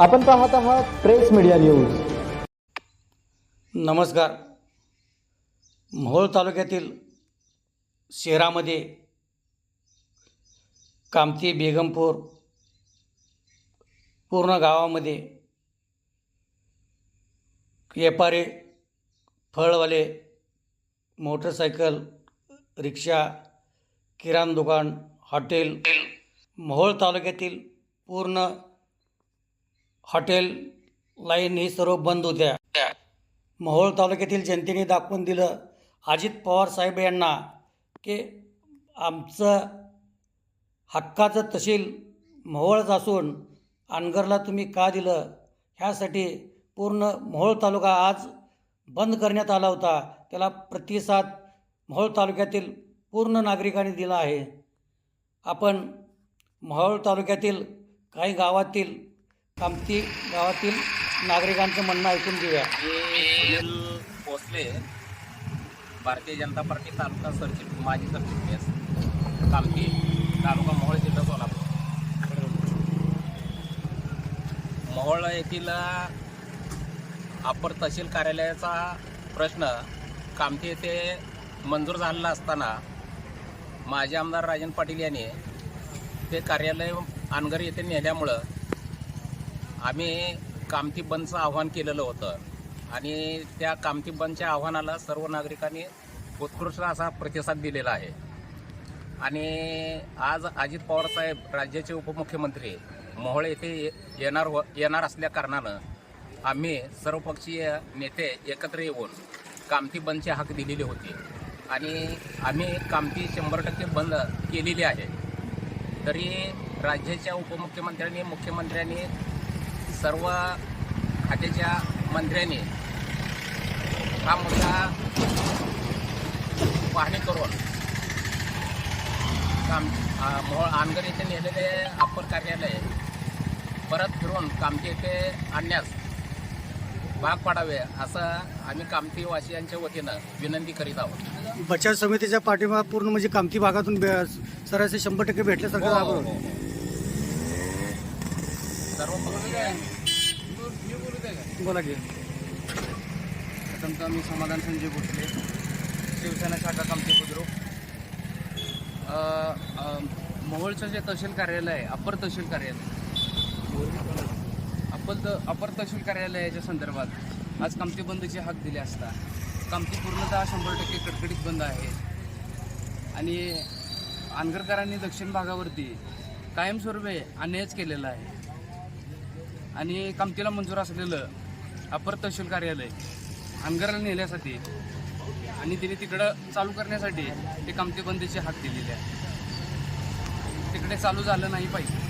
आपण पाहत आहात प्रेस मीडिया न्यूज. नमस्कार. मोहोळ तालुक्यातील शहरामध्ये कामती बेगमपूर पूर्ण गावामध्ये व्यापारी फळवाले मोटरसायकल रिक्षा किराणा दुकान हॉटेल मोहोळ तालुक्यातील पूर्ण हॉटेल लाईन ही सर्व बंद होत्या. मोहोळ तालुक्यातील जनतेने दाखवून दिलं अजित पवार साहेब यांना की आमचं हक्काचं तहसील मोहोळच असून अनगरला तुम्ही का दिलं? ह्यासाठी पूर्ण मोहोळ तालुका आज बंद करण्यात आला होता. त्याला प्रतिसाद मोहोळ तालुक्यातील पूर्ण नागरिकांनी दिला आहे. आपण मोहोळ तालुक्यातील काही गावातील कामती गावातील नागरिकांचं म्हणणं ऐकून घेऊया. मी सुनील भोसले भारतीय जनता पार्टी तालुका सरचिट माजी सरचिटणीस कामती तालुका मोहोळ जिल्हा सोलापूर. मोहोळ येथील अपर तहसील कार्यालयाचा प्रश्न कामती येथे मंजूर झालेला असताना माजी आमदार राजन पाटील यांनी ते कार्यालय अनगर येथे नेल्यामुळं आम्ही कामती बंदचं आव्हान केलेलं होतं. आणि त्या कामती बंदच्या आव्हानाला सर्व नागरिकांनी उत्कृष्ट असा प्रतिसाद दिलेला आहे. आणि आज अजित पवार साहेब राज्याचे उपमुख्यमंत्री मोहोळ येथे ये- येणार व येणार असल्या कारणानं आम्ही सर्वपक्षीय नेते एकत्र येऊन कामती बंदचे हक दिलेली होती. आणि आम्ही कामती शंभर टक्के बंद केलेली आहे. तरी राज्याच्या उपमुख्यमंत्र्यांनी मुख्यमंत्र्यांनी सर्व खात्याच्या मंत्र्यांनी हा मुद्दा पाहणी करून काम मोहोळ आनगर येथे नेलेले अप्पर कार्यालय परत फिरून कामती येथे आणण्यास भाग पाडावे असं आम्ही कामती वासियांच्या वतीनं विनंती करीत आहोत. बचत समितीच्या पाठिंबा पूर्ण म्हणजे कामती भागातून सरासरी शंभर टक्के भेटल्यासारखं हो, हो, दाखवलं. हो. सर्व पक्षीय बोला की. प्रथमतः मी समाधान संजय भोसले शिवसेना शाखा कामती बुद्रुक. मोहोळचं जे तहसील कार्यालय आहे अपर तहसील कार्यालय. अपर त अपर तहसील कार्यालयाच्या संदर्भात आज कामती बंदचे हाक दिली असता. कामती पूर्णतः शंभर टक्के कडकडीत बंद आहे. आणि आनगरकरांनी दक्षिण भागावरती कायमस्वरूपी अन्यायच केलेला आहे. आणि कामतीला मंजूर असलेलं अपर तहसील कार्यालय अनगरला नेण्यासाठी आणि तिने तिकडं चालू करण्यासाठी ते कामती बंदीची हाक दिलेली आहे. तिकडे चालू झालं नाही पाहिजे.